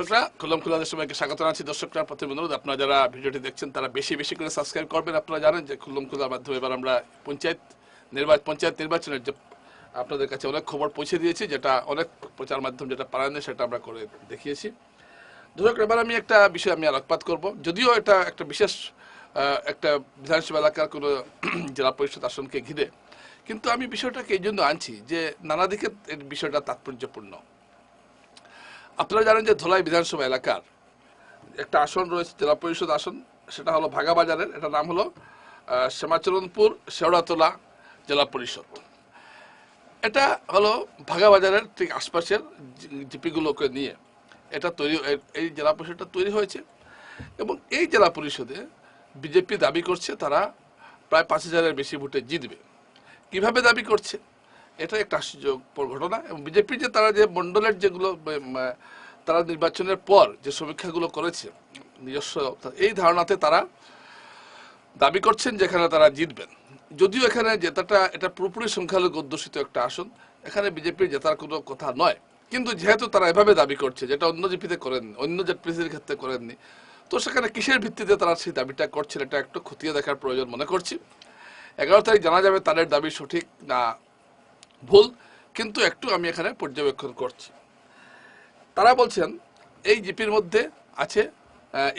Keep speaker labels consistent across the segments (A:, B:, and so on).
A: দর্শকরা খুলম খুলা সবাইকে স্বাগত জানাচ্ছি। দর্শকরা, প্রথম অনুরোধ, আপনারা যারা ভিডিওটি দেখছেন, তারা বেশি বেশি করে সাবস্ক্রাইব করবেন। আপনারা জানেন যে খুলম খুলার মাধ্যমে এবার আমরা পঞ্চায়েত নির্বাচন পঞ্চায়েত নির্বাচনের যে আপনাদের কাছে অনেক খবর পৌঁছে দিয়েছি, যেটা অনেক প্রচার মাধ্যম যেটা পারেন সেটা আমরা করে দেখিয়েছি। দর্শক, এবার আমি একটা বিষয় আমি আলোকপাত করব। যদিও এটা একটা বিশেষ একটা বিধানসভা এলাকার কোনো জেলা পরিষদ আসনকে ঘিরে, কিন্তু আমি বিষয়টাকে এই জন্য আনছি যে নানা দিকে বিষয়টা তাৎপর্যপূর্ণ। আপনারা জানেন যে ধলাই বিধানসভা এলাকার একটা আসন রয়েছে, জেলা পরিষদ আসন। সেটা হলো ভাগা বাজারের এটা নাম হলো শ্যামাচরণপুর, শেওড়াতলা জেলা পরিষদ। এটা হলো ভাগাবাজারের ঠিক আশপাশের জিপিগুলোকে নিয়ে এটা তৈরি এই জেলা পরিষদটা তৈরি হয়েছে। এবং এই জেলা পরিষদে বিজেপি দাবি করছে তারা প্রায় পাঁচ হাজারের বেশি ভোটে জিতবে। কীভাবে দাবি করছে? এটা একটা আশ্চর্যকর ঘটনা। এবং বিজেপির যে তারা যে মণ্ডলের যেগুলো তারা নির্বাচনের পর যে সমীক্ষাগুলো করেছে, নিজস্ব এই ধারণাতে তারা দাবি করছেন যেখানে তারা জিতবেন। যদিও এখানে জেতাটা, এটা পুরোপুরি সংখ্যালঘু অধ্যুষিত একটা আসন, এখানে বিজেপির জেতার কোনো কথা নয়। কিন্তু যেহেতু তারা এভাবে দাবি করছে, যেটা অন্য জিপিতে করেননি অন্য জেটপিসির ক্ষেত্রে করেননি, তো সেখানে কিসের ভিত্তিতে তারা সেই দাবিটা করছেন, এটা একটু খতিয়ে দেখার প্রয়োজন মনে করছি। এগারো তারিখ জানা যাবে তাদের দাবি সঠিক না ভুল, কিন্তু একটু আমি এখানে পর্যবেক্ষণ করছি। তারা বলছেন, এই জিপির মধ্যে আছে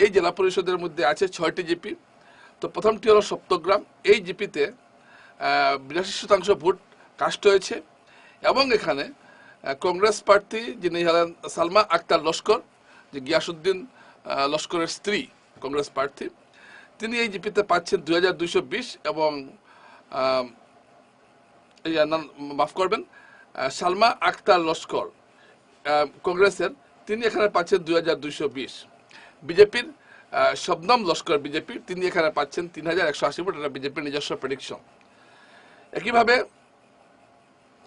A: এই জেলা পরিষদের মধ্যে আছে ছয়টি জিপি। তো প্রথমটি হলো সপ্তগ্রাম। এই জিপিতে বিরাশি শতাংশ ভোট কাস্ট হয়েছে এবং এখানে কংগ্রেস প্রার্থী যিনি হলেন সালমা আক্তার লস্কর, যে গিয়াসুদ্দিন লস্করের স্ত্রী কংগ্রেস প্রার্থী, তিনি এই জিপিতে পাচ্ছেন দুই হাজার দুইশো বিশ এবং মাফ করবেন সালমা আক্তার লস্কর কংগ্রেসের, তিনি এখানে পাচ্ছেন দুই হাজার দুইশো বিশ। বিজেপির শবনম লস্কর বিজেপি তিনি এখানে পাচ্ছেন তিন হাজার একশো আশি ভোট এটা বিজেপির নিজস্ব প্রেডিকশন একইভাবে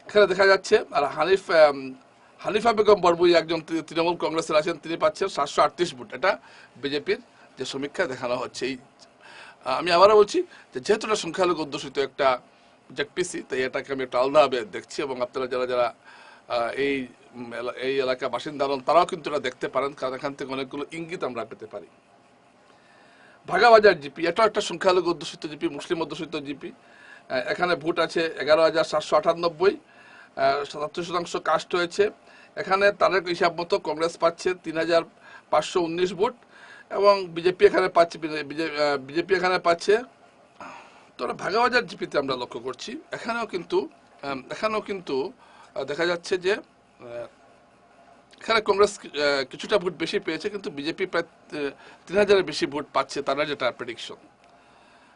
A: এখানে দেখা যাচ্ছে, আর হানিফ হানিফা বেগম বরবুই একজন তৃণমূল কংগ্রেসের আছেন, তিনি পাচ্ছেন সাতশো আটত্রিশ ভোট। এটা বিজেপির যে সমীক্ষা দেখানো হচ্ছে। এই আমি আবারও বলছি যে যেহেতু এটা সংখ্যালঘু অধ্যুষিত একটা জেটপিসি তাই এটাকে আমি একটু আলাদাভাবে দেখছি এবং আপনারা যারা যারা এই এই এলাকার বাসিন্দা নন তারাও কিন্তু এটা দেখতে পারেন, কারণ এখান থেকে অনেকগুলো ইঙ্গিত আমরা পেতে পারি। ভাগাবাজার জিপি, এটাও একটা সংখ্যালঘু অধ্যুষিত জিপি, মুসলিম অধ্যুষিত জিপি। এখানে ভোট আছে এগারো হাজার সাতশো আটানব্বই সাতাত্তর শতাংশ কাস্ট হয়েছে। এখানে তাদের হিসাব মতো কংগ্রেস পাচ্ছে তিন হাজার পাঁচশো উনিশ ভোট, এবং বিজেপি এখানে পাচ্ছে বিজেপি এখানে পাচ্ছে। তো ভাগাবাজার জিপিতে আমরা লক্ষ্য করছি। এখানেও কিন্তু এখানেও কিন্তু দেখা যাচ্ছে যে এখানে কংগ্রেস কিছুটা ভোট বেশি পেয়েছে কিন্তু বিজেপি প্রায় তিন হাজারের বেশি ভোট পাচ্ছে তারা যেটা প্রেডিকশন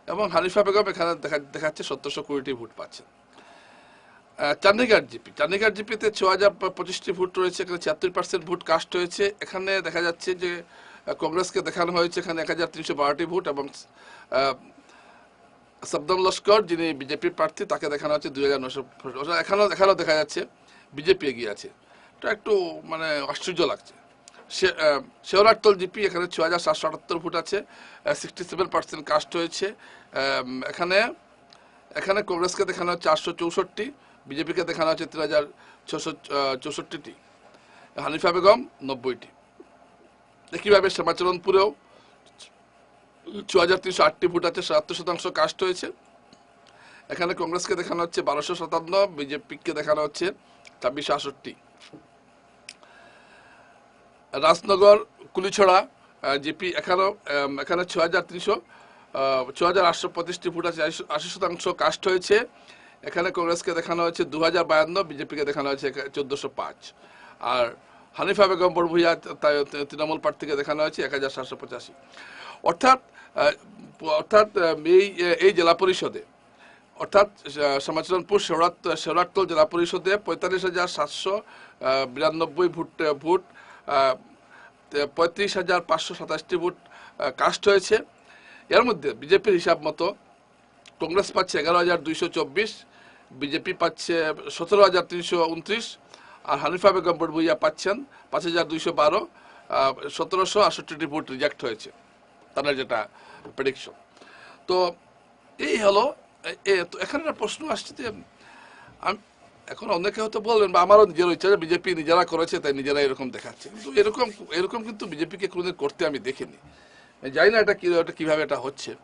A: এবং হানিফা বেগম এখানে দেখা দেখাচ্ছে সত্তরশো কুড়িটি ভোট পাচ্ছে। চান্দিগার জিপি চান্দিগার জিপিতে ছ হাজার পঁচিশটি ভোট রয়েছে এখানে ছিয়াত্তর পার্সেন্ট ভোট কাস্ট হয়েছে। এখানে দেখা যাচ্ছে যে কংগ্রেসকে দেখানো হয়েছে এখানে এক হাজার তিনশো বারোটি ভোট এবং আহ, শব্দম লস্কর যিনি বিজেপির প্রার্থী তাকে দেখানো হচ্ছে দুই হাজার নশো এখানেও এখানেও দেখা যাচ্ছে। বিজেপি এগিয়ে আছে। এটা একটু মানে আশ্চর্য লাগছে। শেওরাট্টল জিপি, এখানে ছ হাজার সাতশো আটাত্তর ভোট আছে সিক্সটি সেভেন পার্সেন্ট কাস্ট হয়েছে। এখানে এখানে কংগ্রেসকে দেখানো হচ্ছে চারশো চৌষট্টি, বিজেপিকে দেখানো হচ্ছে তিন হাজার ছশো চৌষট্টিটি। হানিফা বেগম, নব্বইটি। একইভাবে শ্যামাচরণপুরেও ছ হাজার তিনশো আটটি ভোট আছে, সাতাত্তর শতাংশ কাস্ট হয়েছে। এখানে কংগ্রেসকে দেখানো হচ্ছে বারোশো সাতান্ন, বিজেপিকে দেখানো হচ্ছে ছাব্বিশশো আষট্টি রাজনগর, কুলিছড়া জিপি এখানেও এখানে ছ হাজার তিনশো ছ হাজার আটশো পঁচিশটি ভোট আছে, আশি- শতাংশ কাস্ট হয়েছে। এখানে কংগ্রেসকে দেখানো হয়েছে দু হাজার বায়ান্ন, বিজেপিকে দেখানো হয়েছে চোদ্দোশো পাঁচ। আর হানিফা বেগম বড়ভুইয়া তৃণমূল প্রার্থীকে দেখানো হয়েছে এক হাজার সাতশো পঁচাশি। অর্থাৎ অর্থাৎ এই এই জেলা পরিষদে অর্থাৎ আহ, সমাচরণপুর শেওড়াত শেওড়াট্টল জেলা পরিষদে পঁয়তাল্লিশ হাজার সাতশো বিরানব্বই ভোট ভোট পঁয়ত্রিশ হাজার পাঁচশো সাতাশটি ভোট কাস্ট হয়েছে। এর মধ্যে বিজেপির হিসাব মতো কংগ্রেস পাচ্ছে এগারো হাজার দুইশো চব্বিশ বিজেপি পাচ্ছে সতেরো হাজার তিনশো উনত্রিশ আর হানিফা বেগম বড়ভুইয়া পাচ্ছেন পাঁচ হাজার দুইশো বারো সতেরোশো আষট্টিটি ভোট রিজেক্ট হয়েছে। তাদের যেটা প্রেডিকশন তো এই হলো এখানে একটা প্রশ্ন আসছে যে আম- এখন অনেকে হয়তো বলবেন বা আমারও নিজের ইচ্ছা বিজেপি নিজেরা করেছে তাই নিজেরা এরকম দেখাচ্ছে। কিন্তু এরকম এরকম কিন্তু বিজেপিকে কোনোদিন করতে আমি দেখিনি। জানি না এটা কি এটা কীভাবে এটা হচ্ছে।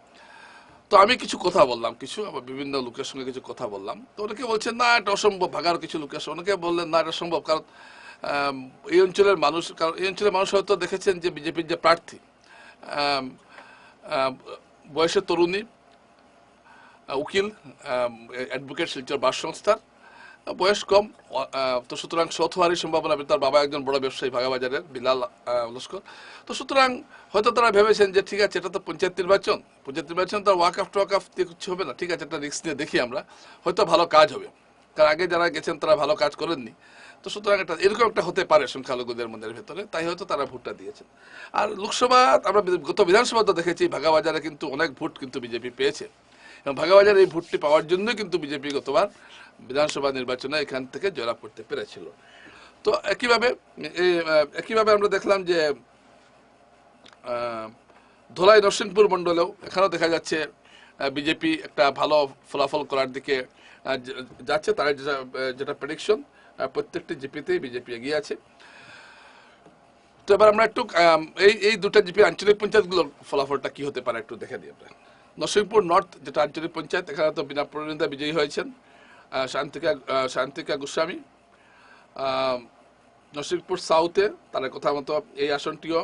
A: তো আমি কিছু কথা বললাম কিছু আবার বিভিন্ন লোকের সঙ্গে কিছু কথা বললাম। তো অনেকে বলছেন না এটা অসম্ভব ভাগার কিছু লোকের সঙ্গে অনেকে বললেন না এটা সম্ভব কারণ এই অঞ্চলের মানুষ কারণ এই অঞ্চলের মানুষ হয়তো দেখেছেন যে বিজেপির যে প্রার্থী আম, আম, বয়সে তরুণী উকিল অ্যাডভোকেট শিলচর বাস সংস্থার বয়স কম তো সুতরাং সৎ হওয়ারই সম্ভাবনা তার বাবা একজন বড় ব্যবসায়ী, ভাগাবাজারের, বিলাল লস্কর। তো সুতরাং হয়তো তারা ভেবেছেন যে, ঠিক আছে, এটা তো পঞ্চায়েত নির্বাচন। পঞ্চায়েত নির্বাচন তো ওয়াক আফ টোয়াক আফ দিয়ে কিছু হবে না। ঠিক আছে, একটা রিস্ক নিয়ে দেখি আমরা। হয়তো ভালো কাজ হবে। কারণ আগে যারা গেছেন, তারা ভালো কাজ করেননি। তো সুতরাং এটা, এরকম একটা হতে পারে সংখ্যালঘুদের মধ্যে ভেতরে। তাই হয়তো তারা ভোটটা দিয়েছেন। আর লোকসভা, আমরা গত বিধানসভা তো দেখেছি, ভাগাবাজারে কিন্তু অনেক ভোট কিন্তু বিজেপি পেয়েছে। এবং ভাগাবাজার এই ভোটটি পাওয়ার জন্য কিন্তু বিজেপি গতবার বিধানসভা নির্বাচনে এখান থেকে জয়লাভ করতে পেরেছিল। তো একইভাবে একইভাবে আমরা দেখলাম যে ধলাই নরসিংপুর মণ্ডলেও এখানেও দেখা যাচ্ছে বিজেপি একটা ভালো ফলাফল করার দিকে যাচ্ছে, তার যেটা যেটা প্রেডিকশন প্রত্যেকটি জিপিতেই বিজেপি এগিয়ে আছে। তো এবার আমরা একটু এই এই দুটা জিপি আঞ্চলিক পঞ্চায়েতগুলোর ফলাফলটা কি হতে পারে একটু দেখে দিই আমরা। নরসিংপুর নর্থ, যেটা আঞ্চলিক পঞ্চায়েত, এখানে তো বিনা প্রতিদ্বন্দ্বিতা বিজয়ী হয়েছেন শান্তিকা শান্তিকা গোস্বামী। নরসিংপুর সাউথে তার কথা মতো এই আসনটিও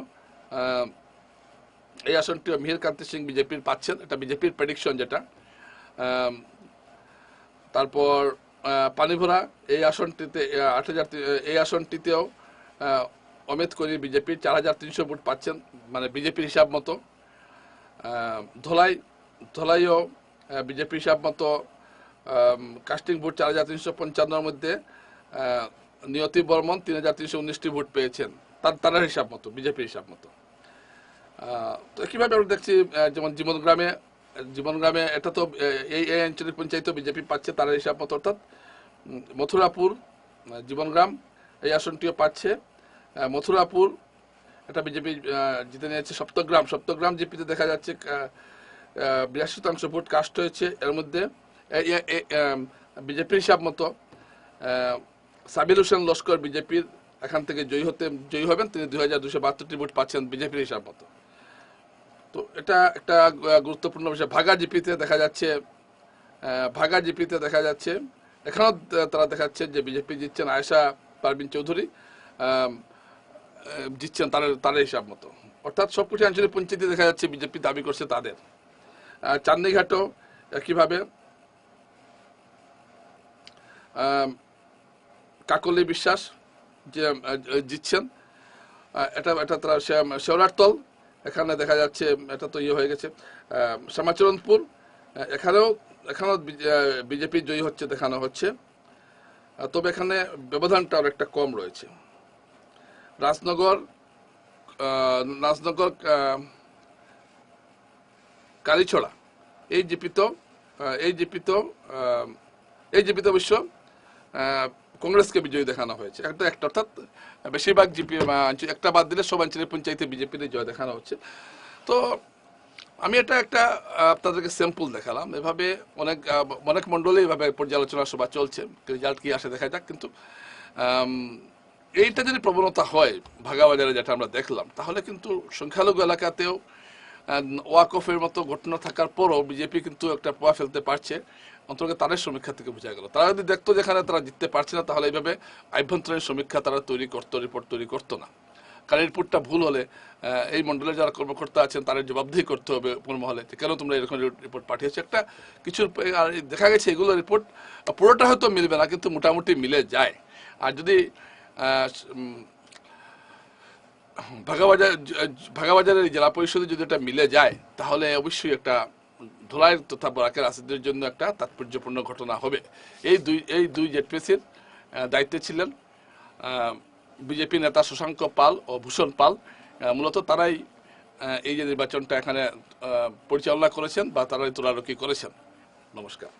A: এই আসনটিও মিহির কান্তি সিং বিজেপির পাচ্ছেন, এটা বিজেপির প্রেডিকশন যেটা। তারপর পানিভরা, এই আসনটিতে আট হাজার এই আসনটিতেও অমিত করি বিজেপির চার হাজার তিনশো ভোট পাচ্ছেন মানে বিজেপির হিসাব মতো। ধলাই ধলাইও বিজেপি হিসাব মতো কাস্টিং ভোট চার হাজার তিনশো পঞ্চান্নর মধ্যে নিয়তি বর্মন তিন হাজার তিনশো উনিশটি ভোট পেয়েছেন। তার তার হিসাব মতো বিজেপির হিসাব মতো। তো কীভাবে আমরা দেখছি যেমন জীবনগ্রামে জীবনগ্রামে এটা তো এই এই আঞ্চলিক পঞ্চায়েত বিজেপি পাচ্ছে তার হিসাব মতো, অর্থাৎ মথুরাপুর জীবনগ্রাম এই আসনটিও পাচ্ছে। মথুরাপুর, এটা বিজেপি জিতে নিয়েছে সপ্তগ্রাম। সপ্তগ্রাম জিপিতে দেখা যাচ্ছে বিরাশি শতাংশ ভোট কাস্ট হয়েছে। এর মধ্যে বিজেপির হিসাব মতো সাবির হোসেন লস্কর বিজেপির এখান থেকে জয়ী হতে, জয়ী হবেন। তিনি দুই হাজার দুশো বাহাত্তরটি ভোট পাচ্ছেন বিজেপির হিসাব মতো। তো এটা একটা গুরুত্বপূর্ণ বিষয়। ভাগা জিপিতে দেখা যাচ্ছে ভাগা জিপিতে দেখা যাচ্ছে, এখানেও তারা দেখাচ্ছে যে বিজেপি জিতছেন আয়েশা পারভিন চৌধুরী জিতছেন তার তার হিসাব মতো। অর্থাৎ সবকটি আঞ্চলিক পঞ্চায়েতে দেখা যাচ্ছে বিজেপি দাবি করছে তাদের। চান্দিঘাটও একইভাবে। কাকলি বিশ্বাস যে জিতছেন। এটা এটা তারা শে- শেওড়ারতল এখানে দেখা যাচ্ছে, এটা তো ইয়ে হয়ে গেছে। শ্যামাচরণপুর এখানেও এখানেও বিজেপি জয়ী হচ্ছে, দেখানো হচ্ছে। তবে এখানে ব্যবধানটা অনেকটা কম রয়েছে। রাজনগর রাজনগর কালীছড়া, এই জিপিত এই জিপিত এই জিপিত অবশ্য কংগ্রেসকে বিজয়ী দেখানো হয়েছে। একটা একটা, অর্থাৎ বেশিরভাগ জিপি একটা বাদ দিলে সব অঞ্চলের পঞ্চায়েতে বিজেপির জয় দেখানো হচ্ছে। তো আমি এটা একটা আপনাদেরকে স্যাম্পল দেখালাম। এভাবে অনেক অনেক মণ্ডলে এভাবে পর্যালোচনা সভা চলছে। রেজাল্ট কি আসে দেখা যাক, কিন্তু এইটা যদি প্রবণতা হয়, ভাগাবাজারে যেটা আমরা দেখলাম, তাহলে কিন্তু সংখ্যালঘু এলাকাতেও ওয়াকফের মতো ঘটনা থাকার পরও বিজেপি কিন্তু একটা প্রভাব ফেলতে পারছে। অন্তর্গত তাদের সমীক্ষা থেকে বোঝা গেল। তারা যদি দেখতো যেখানে তারা জিততে পারছে না, তাহলে এইভাবে আভ্যন্তরীণ সমীক্ষা তারা তৈরি করতো রিপোর্ট তৈরি করতো না। কারণ রিপোর্টটা ভুল হলে এই মন্ডলে যারা কর্মকর্তা আছেন, তাদের জবাবদিহি করতে হবে মহলে কেন তোমরা এরকম রিপোর্ট পাঠিয়েছো। একটা কিছু আর দেখা গেছে এগুলো রিপোর্ট পুরোটা হয়তো মিলবে না, কিন্তু মোটামুটি মিলে যায়। আর যদি ভাগাবাজার, ভাগাবাজারের জেলা পরিষদে যদি এটা মিলে যায়, তাহলে অবশ্যই একটা ধোলাইয়ের তথা বরাকের আসিদের জন্য একটা তাৎপর্যপূর্ণ ঘটনা হবে। এই দুই এই দুই জেডপিএসির দায়িত্বে ছিলেন বিজেপি নেতা শশাঙ্ক পাল ও ভূষণ পাল। মূলত তারাই এই যে নির্বাচনটা এখানে পরিচালনা করেছেন বা তারাই তোলারকি করেছেন। নমস্কার।